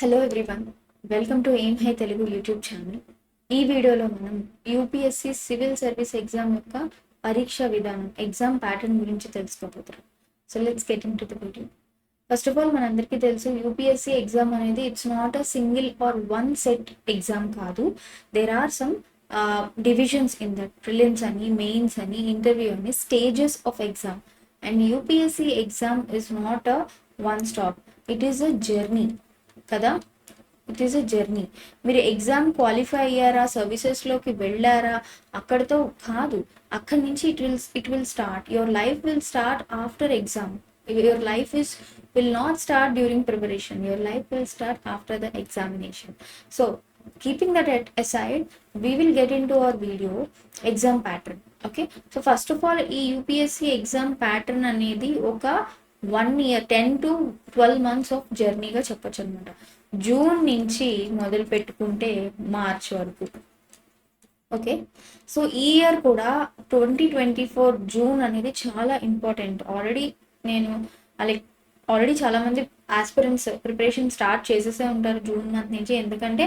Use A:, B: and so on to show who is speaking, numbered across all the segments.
A: Hello everyone welcome to aim high Telugu YouTube channel ఈ వీడియోలో మనం యూపీఎస్సి సివిల్ సర్వీస్ ఎగ్జామ్ యొక్క పరీక్ష విధానం ఎగ్జామ్ ప్యాటర్న్ గురించి తెలుసుకోబోతున్నాం. So let's get into the video first of all మనందరికీ తెలుసు యూపీఎస్సి ఎగ్జామ్ అనేది it's not a single or one set exam కాదు. There are some divisions in that prelims అని మెయిన్స్ అని ఇంటర్వ్యూ అని stages of exam and UPSC exam is not a one stop it is a journey కదా? It is a journey మీరు exam qualify అయ్యారా? సర్వీసెస్లోకి వెళ్ళారా? అక్కడితో కాదు. అక్కడి నుంచి it will it will start your life will start after exam your life is will not start during preparation your life will start after the examination so keeping that at aside we will get into our video exam pattern okay so first of all ఈ UPSC exam pattern అనేది ఒక one year ten to twelve months of జర్నీగా చెప్పొచ్చు అనమాట June నుంచి మొదలు పెట్టుకుంటే March వరకు. Okay so ఈ ఇయర్ కూడా ట్వంటీ ట్వంటీ ఫోర్ జూన్ అనేది చాలా ఇంపార్టెంట్ ఆల్రెడీ నేను లైక్ ఆల్రెడీ చాలా మంది ఆస్పిరెంట్స్ ప్రిపరేషన్ స్టార్ట్ చేసేసే ఉంటారు జూన్ మంత్ నుంచి. ఎందుకంటే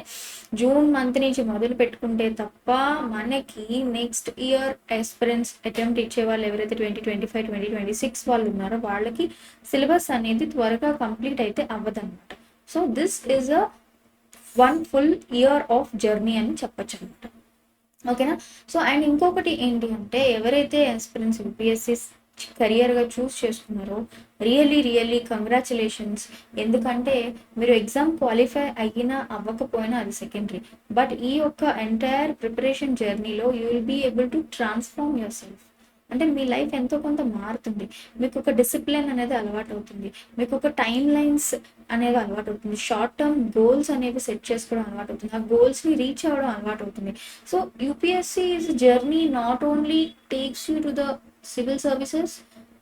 A: జూన్ మంత్ నుంచి మొదలు పెట్టుకుంటే తప్ప మనకి నెక్స్ట్ ఇయర్ ఆస్పిరెంట్స్ అటెంప్ట్ ఇచ్చే వాళ్ళు ఎవరైతే twenty twenty five twenty twenty six వాళ్ళు ఉన్నారో వాళ్ళకి సిలబస్ అనేది త్వరగా కంప్లీట్ అయితే అవ్వదన్నమాట. So this is a one full year of journey అని చెప్పొచ్చు అనమాట ఓకేనా సో అండ్ ఇంకొకటి ఏంటి అంటే ఎవరైతే ఆస్పిరెంట్స్ యూపీఎస్సీ కెరియర్గా చూస్ చేసుకున్నారో రియల్లీ రియల్లీ కంగ్రాచులేషన్స్ ఎందుకంటే మీరు ఎగ్జామ్ క్వాలిఫై అయినా అవ్వకపోయినా అది సెకండరీ బట్ ఈ యొక్క ఎంటైర్ ప్రిపరేషన్ జర్నీలో you will be able to transform yourself అంటే మీ లైఫ్ ఎంతో కొంత మారుతుంది. మీకు ఒక డిసిప్లిన్ అనేది అలవాటు అవుతుంది మీకు ఒక టైం లైన్స్ అనేది అలవాటు అవుతుంది షార్ట్ టర్మ్ గోల్స్ అనేవి సెట్ చేసుకోవడం అలవాటు అవుతుంది ఆ గోల్స్ని రీచ్ అవ్వడం అలవాటు అవుతుంది so UPSC is journey not only takes you to the civil services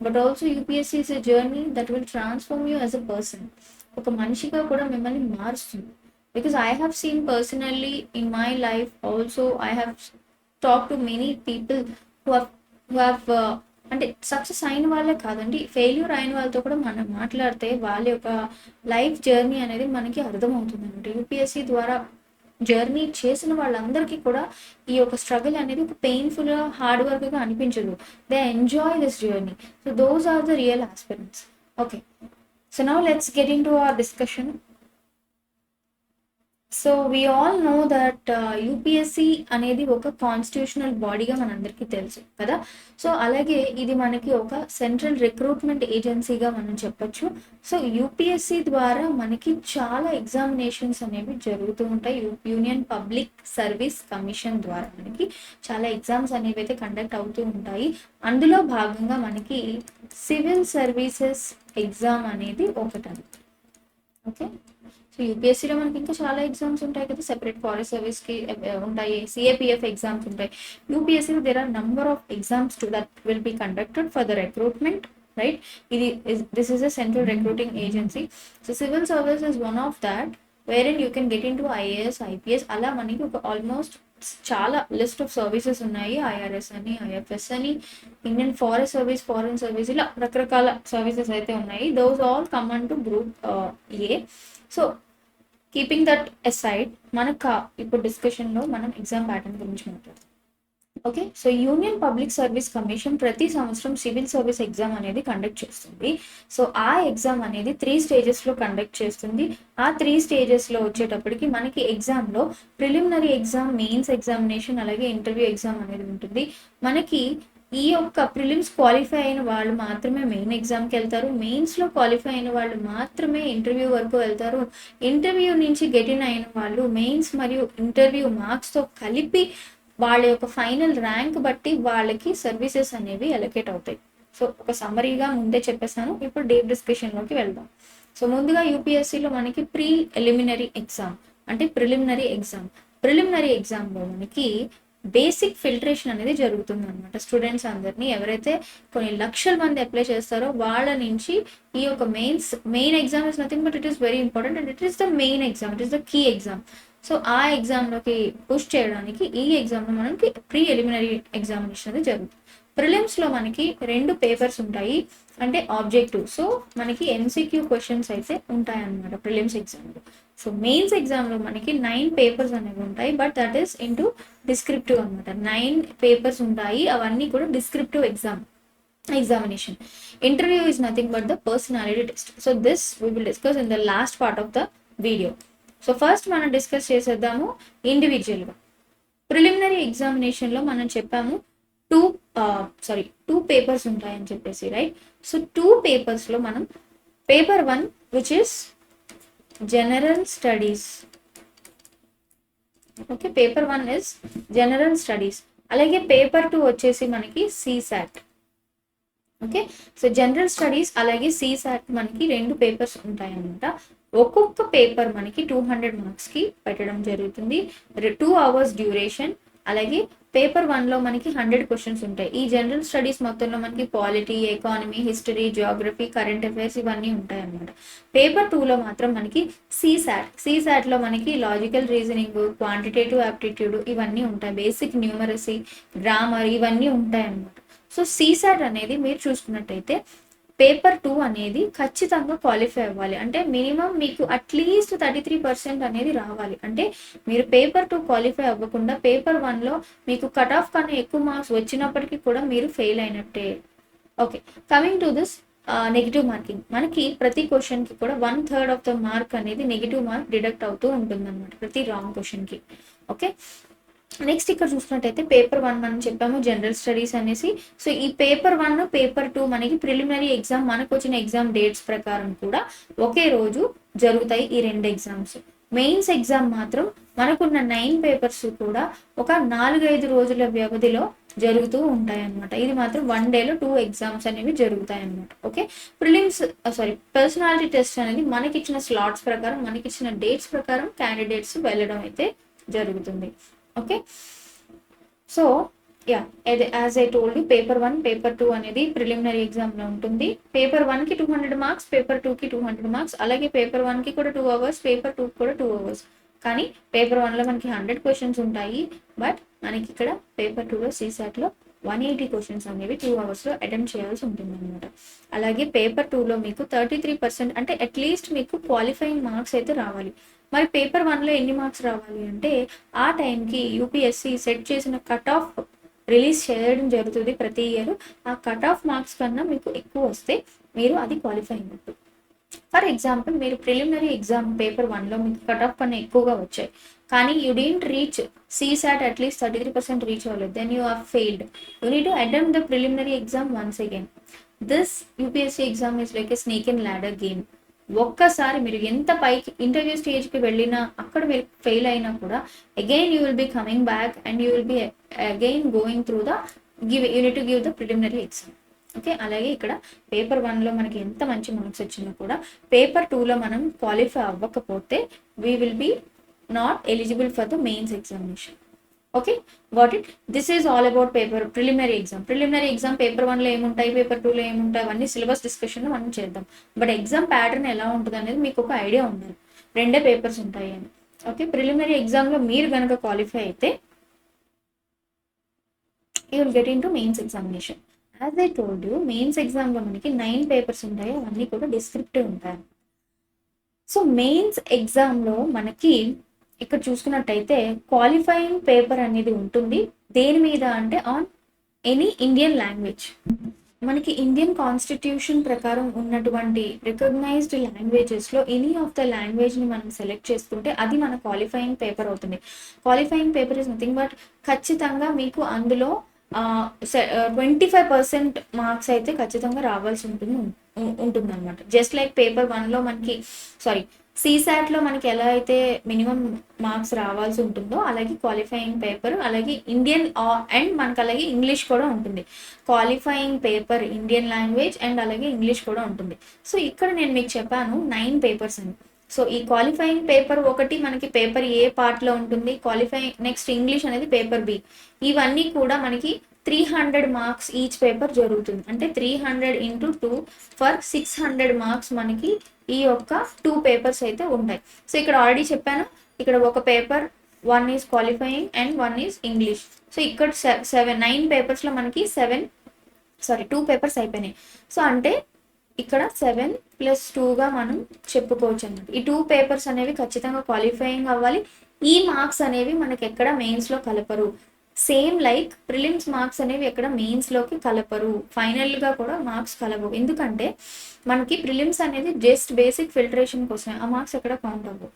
A: but also UPSC is a journey that will transform you as a person ఒక మనిషిగా కూడా మిమ్మల్ని మారుస్తుంది. Because I have seen personally in my life also I have talk to many people who have who have అంటే success అయిన వాళ్ళే కాదండి failure అయిన వాళ్ళతో కూడా మనం మాట్లాడితే వాళ్ళ యొక్క లైఫ్ జర్నీ అనేది మనకి అర్థమవుతుంది అనమాట యూపీఎస్సీ ద్వారా జర్నీ చేసిన వాళ్ళందరికీ కూడా ఈ యొక్క స్ట్రగుల్ అనేది ఒక పెయిన్ఫుల్ హార్డ్ వర్క్గా అనిపించదు. They enjoy this journey so those are the real aspirants okay so now let's get into our discussion so we all know that UPSC అనేది ఒక కాన్స్టిట్యూషనల్ బాడీగా మనందరికీ తెలుసు కదా? సో అలాగే ఇది మనకి ఒక సెంట్రల్ రిక్రూట్మెంట్ ఏజెన్సీగా మనం చెప్పొచ్చు. సో యూపీఎస్సి ద్వారా మనకి చాలా ఎగ్జామినేషన్స్ అనేవి జరుగుతూ ఉంటాయి. యూనియన్ పబ్లిక్ సర్వీస్ కమిషన్ ద్వారా మనకి చాలా ఎగ్జామ్స్ అనేవి అయితే కండక్ట్ అవుతూ ఉంటాయి. అందులో భాగంగా మనకి సివిల్ సర్వీసెస్ ఎగ్జామ్ అనేది ఒకటి ఓకే సో యూపీఎస్సీలో మనకి ఇంకా చాలా ఎగ్జామ్స్ ఉంటాయి కదా. సెపరేట్ ఫారెస్ట్ సర్వీస్కి ఉంటాయి. సిఏపిఎఫ్ ఎగ్జామ్స్ ఉంటాయి. UPSC there are number of exams to that will be conducted for the recruitment right ఇది this is a central recruiting agency so civil service is one of that wherein you can get into IAS IPS అలా మనకి ఒక almost చాలా list of services ఉన్నాయి. IRS అని IFS అని Indian forest service foreign service ఇలా రకరకాల services అయితే ఉన్నాయి. Those all come under group A so keeping that aside మనకు ఇప్పుడు డిస్కషన్లో మనం ఎగ్జామ్ ప్యాటర్న్ గురించి మాట్లాడతాం. Okay so union public service commission ప్రతి సంవత్సరం సివిల్ సర్వీస్ ఎగ్జామ్ అనేది కండక్ట్ చేస్తుంది. సో ఆ ఎగ్జామ్ అనేది త్రీ స్టేజెస్లో కండక్ట్ చేస్తుంది. ఆ త్రీ స్టేజెస్లో వచ్చేటప్పటికి మనకి ఎగ్జామ్లో ప్రిలిమినరీ ఎగ్జామ్ మెయిన్స్ ఎగ్జామినేషన్ అలాగే ఇంటర్వ్యూ ఎగ్జామ్ అనేది ఉంటుంది. మనకి ఈ యొక్క ప్రిలిమ్స్ క్వాలిఫై అయిన వాళ్ళు మాత్రమే మెయిన్ ఎగ్జామ్కి వెళ్తారు. మెయిన్స్లో క్వాలిఫై అయిన వాళ్ళు మాత్రమే ఇంటర్వ్యూ వరకు వెళ్తారు. ఇంటర్వ్యూ నుంచి గెటిన్ అయిన వాళ్ళు మెయిన్స్ మరియు ఇంటర్వ్యూ మార్క్స్తో కలిపి వాళ్ళ యొక్క ఫైనల్ ర్యాంక్ బట్టి వాళ్ళకి సర్వీసెస్ అనేవి ఎలకేట్ అవుతాయి. సో ఒక సమ్మరీగా ముందే చెప్పేసాను ఇప్పుడు డీప్ డిస్కషన్లోకి వెళ్దాం. సో ముందుగా యూపీఎస్సీలో మనకి ప్రీ ఎలిమినరీ ఎగ్జామ్ అంటే ప్రిలిమినరీ ఎగ్జామ్ ప్రిలిమినరీ ఎగ్జామ్లో మనకి బేసిక్ ఫిల్టరేషన్ అనేది జరుగుతుంది అనమాట స్టూడెంట్స్ అందరినీ ఎవరైతే కొన్ని లక్షల మంది అప్లై చేస్తారో వాళ్ళ నుంచి ఈ యొక్క mains main exam is nothing but it is very important and it is the main exam. It is the key exam. So ఆ ఎగ్జామ్లోకి పుష్ చేయడానికి ఈ ఎగ్జామ్లో మనకి ప్రీ ఎలిమినరీ ఎగ్జామినేషన్ అనేది జరుగుతుంది. ప్రిలిమ్స్లో మనకి రెండు పేపర్స్ ఉంటాయి. అంటే ఆబ్జెక్టివ్. సో మనకి ఎంసీక్యూ క్వశ్చన్స్ అయితే ఉంటాయన్నమాట ప్రిలిమ్స్ ఎగ్జామ్లో సో మెయిన్స్ ఎగ్జామ్లో మనకి నైన్ పేపర్స్ అనేవి ఉంటాయి but that is into descriptive అనమాట నైన్ పేపర్స్ ఉంటాయి అవన్నీ కూడా descriptive exam examination interview is nothing but the personality test so this we will discuss in the last part of the video so first మనం discuss చేసేద్దాము ఇండివిజువల్గా preliminary ఎగ్జామినేషన్లో మనం చెప్పాము టూ సారీ టూ పేపర్స్ ఉంటాయని చెప్పేసి రైట్ సో టూ పేపర్స్లో మనం paper one which is general studies okay paper one is general studies అలాగే పేపర్ టూ వచ్చేసి మనకి CSAT okay so general studies అలాగే సిసాట్ మనకి రెండు పేపర్స్ ఉంటాయన్నమాట. ఒక్కొక్క పేపర్ మనకి టూ హండ్రెడ్ మార్క్స్కి పెట్టడం జరుగుతుంది. టూ అవర్స్ డ్యూరేషన్ అలాగే పేపర్ వన్లో మనకి హండ్రెడ్ క్వశ్చన్స్ ఉంటాయి. ఈ జనరల్ స్టడీస్ మొత్తంలో మనకి polity economy history geography current affairs ఇవన్నీ ఉంటాయి అన్నమాట పేపర్ టూలో మాత్రం మనకి సిసాట్ సిసాట్లో మనకి లాజికల్ రీజనింగ్ క్వాంటిటేటివ్ యాప్టిట్యూడ్ ఇవన్నీ ఉంటాయి. బేసిక్ న్యూమరసీ గ్రామర్ ఇవన్నీ ఉంటాయి అన్నమాట సో సిసాట్ అనేది మీరు చూసుకున్నట్టయితే పేపర్ టూ అనేది ఖచ్చితంగా క్వాలిఫై అవ్వాలి. అంటే మినిమం మీకు అట్లీస్ట్ థర్టీ త్రీ పర్సెంట్ అనేది రావాలి. అంటే మీరు పేపర్ టూ క్వాలిఫై అవ్వకుండా పేపర్ వన్లో మీకు కట్ ఆఫ్ కన్నా ఎక్కువ మార్క్స్ వచ్చినప్పటికీ కూడా మీరు ఫెయిల్ అయినట్టే. Okay. Coming to this negative marking. మనకి ప్రతి క్వశ్చన్కి కూడా one third of the mark అనేది నెగిటివ్ మార్క్ డిడక్ట్ అవుతూ ఉంటుంది అనమాట ప్రతి రాంగ్ క్వశ్చన్కి. ఓకే. నెక్స్ట్ ఇక్కడ చూసినట్టయితే పేపర్ వన్ మనం చెప్పాము జనరల్ స్టడీస్ అనేసి. సో ఈ పేపర్ వన్ పేపర్ టూ మనకి ప్రిలిమినరీ ఎగ్జామ్ మనకు వచ్చిన ఎగ్జామ్ డేట్స్ ప్రకారం కూడా ఒకే రోజు జరుగుతాయి ఈ రెండు ఎగ్జామ్స్ మెయిన్స్ ఎగ్జామ్ మాత్రం మనకున్న నైన్ పేపర్స్ కూడా ఒక నాలుగైదు రోజుల వ్యవధిలో జరుగుతూ ఉంటాయి అన్నమాట ఇది మాత్రం వన్ డేలో టూ ఎగ్జామ్స్ అనేవి జరుగుతాయి అన్నమాట okay prelims sorry personality test అనేది మనకిచ్చిన స్లాట్స్ ప్రకారం మనకిచ్చిన డేట్స్ ప్రకారం క్యాండిడేట్స్ వెళ్ళడం అయితే జరుగుతుంది. ఓకే సో యా అదే as I told paper one paper two అనేది ప్రిలిమినరీ ఎగ్జామ్లో ఉంటుంది. పేపర్ వన్కి టూ హండ్రెడ్ మార్క్స్ పేపర్ టూకి టూ హండ్రెడ్ మార్క్స్ అలాగే పేపర్ వన్కి కూడా టూ అవర్స్ పేపర్ టూకి కూడా టూ అవర్స్ కానీ పేపర్ వన్లో మనకి హండ్రెడ్ క్వశ్చన్స్ ఉంటాయి. బట్ మనకి ఇక్కడ పేపర్ టూలో సీసాట్లో వన్ ఎయిటీ క్వశ్చన్స్ అనేవి టూ అవర్స్లో అటెంప్ట్ చేయాల్సి ఉంటుంది అనమాట అలాగే పేపర్ టూలో మీకు థర్టీ త్రీ పర్సెంట్ అంటే అట్లీస్ట్ మీకు క్వాలిఫైయింగ్ మార్క్స్ అయితే రావాలి. మరి పేపర్ వన్లో ఎన్ని మార్క్స్ రావాలి అంటే ఆ టైంకి యూపీఎస్సి సెట్ చేసిన కట్ ఆఫ్ రిలీజ్ చేయడం జరుగుతుంది ప్రతి ఇయర్ ఆ కట్ ఆఫ్ మార్క్స్ కన్నా మీకు ఎక్కువ వస్తే మీరు అది క్వాలిఫై అయినట్టు. ఫర్ ఎగ్జాంపుల్ మీరు ప్రిలిమినరీ ఎగ్జామ్ పేపర్ వన్లో మీకు కట్ ఆఫ్ కన్నా ఎక్కువగా వచ్చాయి. కానీ you didn't reach CSAT at least thirty three percent reach అవ్వలేదు. Then you are failed you need to attempt the preliminary exam once again this UPSC exam is like a snake and ladder game ఒక్కసారి మీరు ఎంత పైకి interview స్టేజ్కి వెళ్ళినా అక్కడ మీరు fail అయినా కూడా again you will be coming back and you will be again going through the give unit give the preliminary exam okay అలాగే ఇక్కడ పేపర్ వన్లో మనకి ఎంత మంచి మార్క్స్ వచ్చినా కూడా పేపర్ టూలో మనం క్వాలిఫై అవ్వకపోతే we will be not eligible for the mains examination okay what it this is all about paper preliminary exam preliminary exam paper వన్లో ఏముంటాయి పేపర్ టూలో ఏముంటాయి అవన్నీ సిలబస్ డిస్కషన్లో మనం చేద్దాం. బట్ ఎగ్జామ్ ప్యాటర్న్ ఎలా ఉంటుంది అనేది మీకు ఒక ఐడియా ఉండాలి రెండే పేపర్స్ ఉంటాయి అని. ఓకే ప్రిలిమినరీ ఎగ్జామ్లో మీరు కనుక క్వాలిఫై అయితే you will get into mains examination as I told you mains ఎగ్జామ్లో మనకి నైన్ పేపర్స్ ఉంటాయి అవన్నీ కూడా డిస్క్రిప్టివ్ ఉంటాయి. సో మెయిన్స్ ఎగ్జామ్లో మనకి ఇక్కడ చూసుకున్నట్టయితే క్వాలిఫైయింగ్ పేపర్ అనేది ఉంటుంది. దేని మీద అంటే ఆన్ ఎనీ ఇండియన్ లాంగ్వేజ్ మనకి ఇండియన్ కాన్స్టిట్యూషన్ ప్రకారం ఉన్నటువంటి రికగ్నైజ్డ్ లాంగ్వేజెస్లో ఎనీ ఆఫ్ ద లాంగ్వేజ్ని మనం సెలెక్ట్ చేసుకుంటే అది మన క్వాలిఫైయింగ్ పేపర్ అవుతుంది. Qualifying paper is nothing but ఖచ్చితంగా మీకు అందులో ట్వంటీ ఫైవ్ పర్సెంట్ మార్క్స్ అయితే ఖచ్చితంగా రావాల్సి ఉంటుంది ఉంటుంది అనమాట జస్ట్ లైక్ పేపర్ వన్లో మనకి సారీ సీసాట్లో మనకి ఎలా అయితే మినిమం మార్క్స్ రావాల్సి ఉంటుందో అలాగే క్వాలిఫైయింగ్ పేపర్ అలాగే ఇండియన్ అండ్ మనకు అలాగే ఇంగ్లీష్ కూడా ఉంటుంది. Qualifying paper Indian language and అలాగే ఇంగ్లీష్ కూడా ఉంటుంది. సో ఇక్కడ నేను మీకు చెప్పాను నైన్ పేపర్స్ అని. సో ఈ క్వాలిఫైయింగ్ పేపర్ ఒకటి మనకి పేపర్ ఏ పార్ట్లో ఉంటుంది? క్వాలిఫైయింగ్ నెక్స్ట్ ఇంగ్లీష్ అనేది పేపర్ బి ఇవన్నీ కూడా మనకి three hundred marks each paper జరుగుతుంది. అంటే three hundred into two for six hundred marks మనకి ఈ యొక్క టూ పేపర్స్ అయితే ఉంటాయి. సో ఇక్కడ ఆల్రెడీ చెప్పాను. ఇక్కడ ఒక paper one is qualifying and one is English so ఇక్కడ సెవెన్ నైన్ పేపర్స్లో మనకి సెవెన్ సారీ టూ పేపర్స్ అయిపోయినాయి. సో అంటే ఇక్కడ సెవెన్ ప్లస్ టూగా మనం చెప్పుకోవచ్చు అన్నమాట. ఈ టూ పేపర్స్ అనేవి ఖచ్చితంగా క్వాలిఫైయింగ్ అవ్వాలి. ఈ మార్క్స్ అనేవి మనకి ఎక్కడ మెయిన్స్లో కలపరు. సేమ్ లైక్ ప్రిలిమ్స్ మార్క్స్ అనేవి ఎక్కడ మెయిన్స్లోకి కలపరు. ఫైనల్గా కూడా మార్క్స్ కలవవు. ఎందుకంటే మనకి ప్రిలిమ్స్ అనేది జస్ట్ బేసిక్ ఫిల్టరేషన్ కోసమే. ఆ మార్క్స్ ఎక్కడ కౌంట్ అవ్వవు.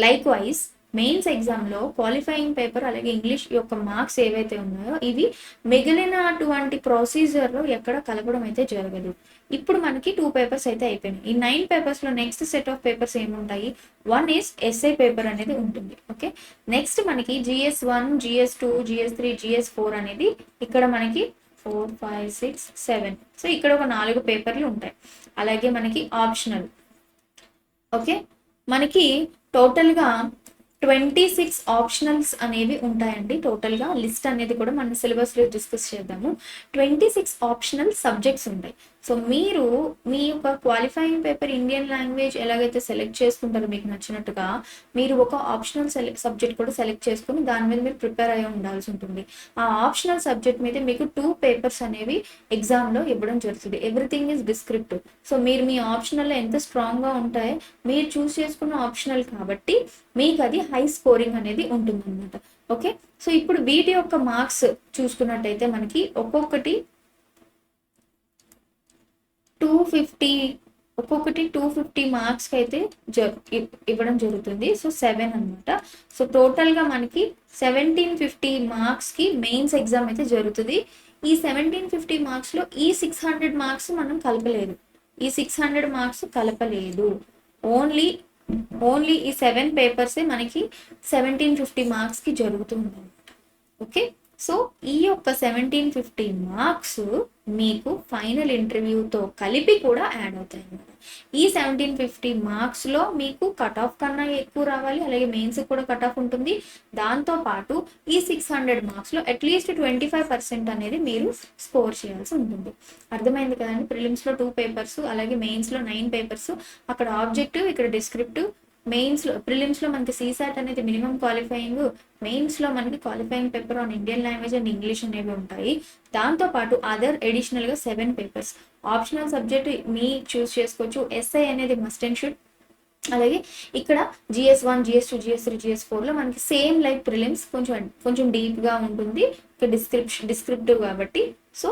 A: లైక్ వైజ్ మెయిన్స్ ఎగ్జామ్లో క్వాలిఫైయింగ్ పేపర్ అలాగే ఇంగ్లీష్ యొక్క మార్క్స్ ఏవైతే ఉన్నాయో ఇవి మిగిలినటువంటి ప్రొసీజర్లో ఎక్కడ కలపడం అయితే జరగదు. ఇప్పుడు మనకి టూ పేపర్స్ అయితే అయిపోయినాయి. ఈ నైన్ పేపర్స్లో నెక్స్ట్ సెట్ ఆఫ్ పేపర్స్ ఏముంటాయి? వన్ ఈస్ ఎస్ఏ పేపర్ అనేది ఉంటుంది. ఓకే? నెక్స్ట్ మనకి GS one GS two GS three GS four అనేది ఇక్కడ మనకి four five six seven. So ఇక్కడ ఒక నాలుగు పేపర్లు ఉంటాయి. అలాగే మనకి ఆప్షనల్. ఓకే? మనకి టోటల్గా ట్వంటీ సిక్స్ ఆప్షనల్స్ అనేవి ఉంటాయండి. టోటల్గా లిస్ట్ అనేది కూడా మన సిలబస్లో డిస్కస్ చేద్దాము. ట్వంటీ సిక్స్ ఆప్షనల్ సబ్జెక్ట్స్ ఉంటాయి. సో మీరు మీ యొక్క క్వాలిఫైయింగ్ పేపర్ ఇండియన్ లాంగ్వేజ్ ఎలాగైతే సెలెక్ట్ చేసుకుంటారో మీకు నచ్చినట్టుగా మీరు ఒక ఆప్షనల్ సెలెక్ట్ సబ్జెక్ట్ కూడా సెలెక్ట్ చేసుకుని దాని మీద మీరు ప్రిపేర్ అయ్యి ఉండాల్సి ఉంటుంది. ఆ ఆప్షనల్ సబ్జెక్ట్ మీద మీకు టూ పేపర్స్ అనేవి ఎగ్జామ్లో ఇవ్వడం జరుగుతుంది. Everything is descriptive. సో మీరు మీ ఆప్షనల్లో ఎంత స్ట్రాంగ్గా ఉంటాయో మీరు చూస్ చేసుకున్న ఆప్షనల్ కాబట్టి మీకు అది హై స్కోరింగ్ అనేది ఉంటుందన్నమాట. ఓకే? సో ఇప్పుడు వీటి యొక్క మార్క్స్ చూసుకున్నట్టయితే మనకి ఒక్కొక్కటి టూ ఫిఫ్టీ ఒక్కొక్కటి టూ ఫిఫ్టీ మార్క్స్కి అయితే జ ఇవ్వడం జరుగుతుంది. సో సెవెన్ అనమాట సో టోటల్గా మనకి సెవెంటీన్ ఫిఫ్టీ మార్క్స్కి మెయిన్స్ ఎగ్జామ్ అయితే జరుగుతుంది. ఈ సెవెంటీన్ ఫిఫ్టీ మార్క్స్లో ఈ సిక్స్ హండ్రెడ్ మార్క్స్ మనం కలపలేదు. ఈ సిక్స్ హండ్రెడ్ మార్క్స్ కలపలేదు. ఓన్లీ ఓన్లీ ఈ సెవెన్ పేపర్సే మనకి సెవెంటీన్ ఫిఫ్టీ మార్క్స్కి జరుగుతుంది ఓకే సో ఈ యొక్క సెవెంటీన్ ఫిఫ్టీ మార్క్స్ మీకు ఫైనల్ ఇంటర్వ్యూతో కలిపి కూడా యాడ్ అవుతాయి అన్నమాట. ఈ సెవెంటీన్ ఫిఫ్టీ మార్క్స్లో మీకు కట్ ఆఫ్ కన్నా ఎక్కువ రావాలి అలాగే మెయిన్స్ కూడా కట్ ఆఫ్ ఉంటుంది. దాంతో పాటు ఈ six hundred మార్క్స్లో at least twenty five percent అనేది మీరు స్కోర్ చేయాల్సి ఉంటుంది. అర్థమైంది కదండి? ప్రిలిమ్స్లో టూ పేపర్స్ అలాగే మెయిన్స్లో నైన్ పేపర్స్ అక్కడ ఆబ్జెక్టివ్ ఇక్కడ డిస్క్రిప్టివ్ మెయిన్స్లో ప్రిలిమ్స్లో మనకి సీసాట్ అనేది మినిమం క్వాలిఫైయింగ్ మెయిన్స్లో మనకి qualifying paper on Indian language and English అనేవి ఉంటాయి. దాంతోపాటు అదర్ అడిషనల్గా సెవెన్ పేపర్స్ ఆప్షనల్ సబ్జెక్ట్ మీ చూస్ చేసుకోవచ్చు. ఎస్ఐ అనేది మస్ట్ అండ్ షుడ్ అలాగే ఇక్కడ GS one GS two GS three GS ఫోర్లో మనకి సేమ్ లైక్ ప్రిలిమ్స్ కొంచెం కొంచెం డీప్గా ఉంటుంది. డిస్క్రిప్షన్ డిస్క్రిప్టివ్ కాబట్టి. So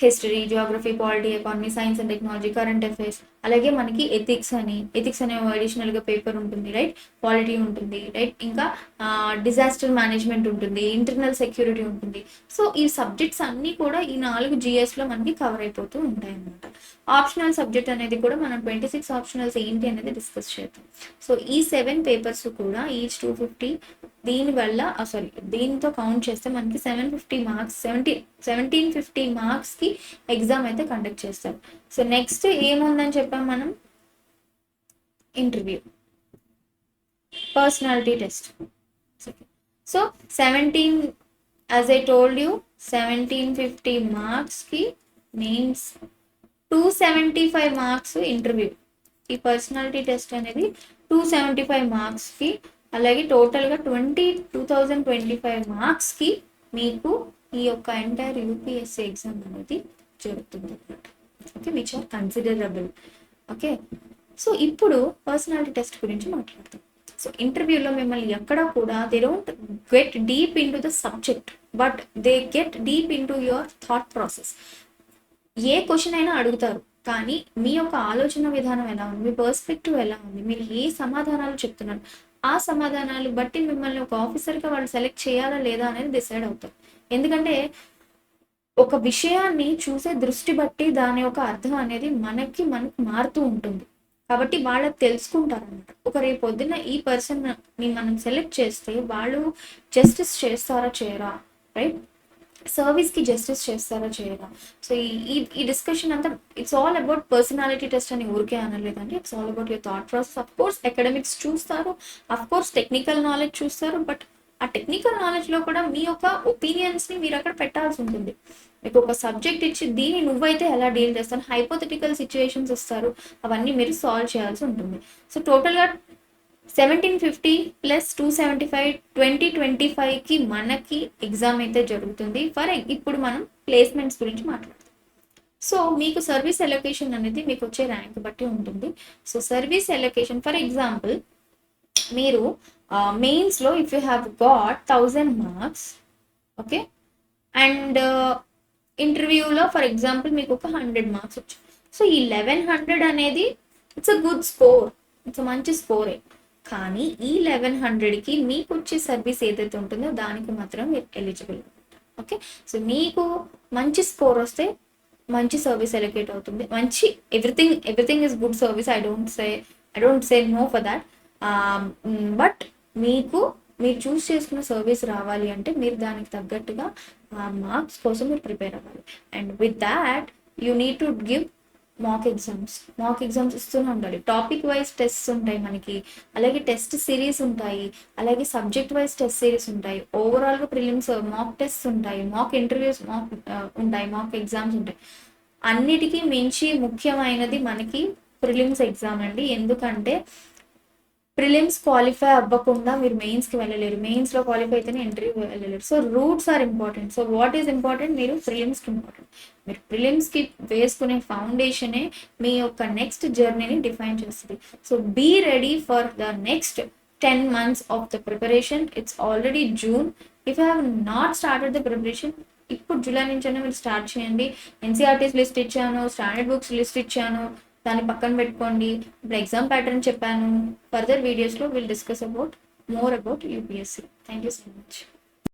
A: history geography polity economy science and technology current affairs అలాగే మనకి ఎథిక్స్ అని ఎథిక్స్ అనే అడిషనల్గా పేపర్ ఉంటుంది రైట్ పాలిటీ ఉంటుంది రైట్ ఇంకా డిజాస్టర్ మేనేజ్మెంట్ ఉంటుంది ఇంటర్నల్ సెక్యూరిటీ ఉంటుంది. సో ఈ సబ్జెక్ట్స్ అన్నీ కూడా ఈ నాలుగు జిఎస్లో మనకి కవర్ అయిపోతూ ఉంటాయి అన్నమాట ఆప్షనల్ సబ్జెక్ట్ అనేది కూడా మనం ట్వంటీ సిక్స్ ఆప్షనల్స్ ఏంటి అనేది డిస్కస్ చేద్దాం. సో ఈ సెవెన్ పేపర్స్ కూడా ఈచ్ టూ ఫిఫ్టీ దీనివల్ల సారీ దీంతో కౌంట్ చేస్తే మనకి seven fifty marks seventy seventeen fifty మార్క్స్కి ఎగ్జామ్ అయితే కండక్ట్ చేస్తారు. సో నెక్స్ట్ ఏముందని చెప్పి మనం. Interview. Personality test. So seventeen as I told you seventeen fifty మార్క్స్కి mains two seventy five marks interview ఈ పర్సనాలిటీ టెస్ట్ అనేది టూ సెవెంటీ ఫైవ్ మార్క్స్కి అలాగే టోటల్గా twenty two thousand twenty five మార్క్స్కి మీకు ఈ యొక్క ఎంటైర్ యూపీఎస్సీ ఎగ్జామ్ అనేది జరుగుతుంది. అనమాట okay which are considerable okay so ఇప్పుడు పర్సనాలిటీ టెస్ట్ గురించి మాట్లాడతాం సో ఇంటర్వ్యూలో మిమ్మల్ని ఎక్కడ కూడా they don't get deep into the subject but they get deep into your thought process A question అయినా అడుగుతారు కానీ మీ యొక్క ఆలోచన విధానం ఎలా ఉంది? మీ పర్స్పెక్టివ్ ఎలా ఉంది? మీరు ఏ సమాధానాలు చెప్తున్నారు? ఆ సమాధానాలు బట్టి మిమ్మల్ని ఒక ఆఫీసర్గా వాళ్ళు సెలెక్ట్ చేయాలా లేదా అనేది డిసైడ్ అవుతారు. ఎందుకంటే ఒక విషయాన్ని చూసే దృష్టి బట్టి దాని యొక్క అర్థం అనేది మనకి మనకు మారుతూ ఉంటుంది. కాబట్టి వాళ్ళు తెలుసుకుంటారు అనమాట ఒక రేపు పొద్దున్న ఈ పర్సన్ని మనం సెలెక్ట్ చేస్తే వాళ్ళు జస్టిస్ చేస్తారా చేయరా? రైట్ సర్వీస్కి జస్టిస్ చేస్తారా చేయరా? సో ఈ ఈ డిస్కషన్ అంతా it's all about personality test అని ఊరికే అనలేదండి. It's all about your thought process of course academics చూస్తారు. అఫ్ కోర్స్ టెక్నికల్ నాలెడ్జ్ చూస్తారు. బట్ ఆ టెక్నికల్ నాలెడ్జ్లో కూడా మీ యొక్క ఒపీనియన్స్ని మీరు అక్కడ పెట్టాల్సి ఉంటుంది. మీకు ఒక సబ్జెక్ట్ ఇచ్చి దీన్ని నువ్వైతే ఎలా డీల్ చేస్తాను హైపోథెటికల్ సిచ్యువేషన్స్ ఇస్తారు అవన్నీ మీరు సాల్వ్ చేయాల్సి ఉంటుంది. సో టోటల్గా seventeen fifty plus two seventy five twenty twenty ఫైవ్కి మనకి ఎగ్జామ్ అయితే జరుగుతుంది. ఫర్ ఇప్పుడు మనం ప్లేస్మెంట్స్ గురించి మాట్లాడతాం. సో మీకు సర్వీస్ ఎలొకేషన్ అనేది మీకు వచ్చే ర్యాంక్ బట్టి ఉంటుంది. So service allocation for example మీరు మెయిన్స్లో if you have got thousand marks okay and ఇంటర్వ్యూలో ఫర్ ఎగ్జాంపుల్ మీకు ఒక హండ్రెడ్ మార్క్స్ వచ్చాయి. సో ఈ లెవెన్ హండ్రెడ్ అనేది it's a good score it's మంచి స్కోరే కానీ ఈ లెవెన్ హండ్రెడ్కి మీకు వచ్చే సర్వీస్ ఏదైతే ఉంటుందో దానికి మాత్రం మీరు ఎలిజిబుల్ ఓకే సో మీకు మంచి స్కోర్ వస్తే మంచి సర్వీస్ ఎలొకేట్ అవుతుంది. మంచి everything everything is good service I don't say I don't say no for that but మీకు మీరు చూస్ చేసుకున్న సర్వీస్ రావాలి అంటే మీరు దానికి తగ్గట్టుగా మార్క్స్ కోసం మీరు ప్రిపేర్ అవ్వాలి. And with that you need to give mock exams mock exams ఇస్తూనే ఉండాలి. టాపిక్ వైజ్ టెస్ట్స్ ఉంటాయి మనకి. అలాగే టెస్ట్ సిరీస్ ఉంటాయి. అలాగే సబ్జెక్ట్ వైజ్ టెస్ట్ సిరీస్ ఉంటాయి. ఓవరాల్గా ప్రిలిమ్స్ మాక్ టెస్ట్ ఉంటాయి. మాక్ ఇంటర్వ్యూస్ మాక్ ఉంటాయి. మాక్ ఎగ్జామ్స్ ఉంటాయి. అన్నిటికీ మించి ముఖ్యమైనది మనకి ప్రిలిమ్స్ ఎగ్జామ్ అండి. ఎందుకంటే ప్రిలిమ్స్ క్వాలిఫై అవ్వకుండా మీరు మెయిన్స్కి వెళ్ళలేరు. మెయిన్స్లో క్వాలిఫై అయితేనే ఎంట్రీ వెళ్ళలేరు. So roots are important so what is important మీరు ప్రిలిమ్స్కి ఇంపార్టెంట్ మీరు ప్రిలిమ్స్కి వేసుకునే ఫౌండేషనే మీ యొక్క నెక్స్ట్ జర్నీని డిఫైన్ చేస్తుంది. So be ready for the next ten months of the preparation it's already June if have not started the preparation ఇప్పుడు July నుంచైనా మీరు స్టార్ట్ చేయండి. ఎన్సీఆర్టీస్ లిస్ట్ ఇచ్చాను స్టాండర్డ్ బుక్స్ లిస్ట్ ఇచ్చాను. దాన్ని పక్కన పెట్టుకోండి. ఇప్పుడు ఎగ్జామ్ ప్యాటర్న్ చెప్పాను. ఫర్దర్ వీడియోస్లో will discuss about more about UPSC thank you so much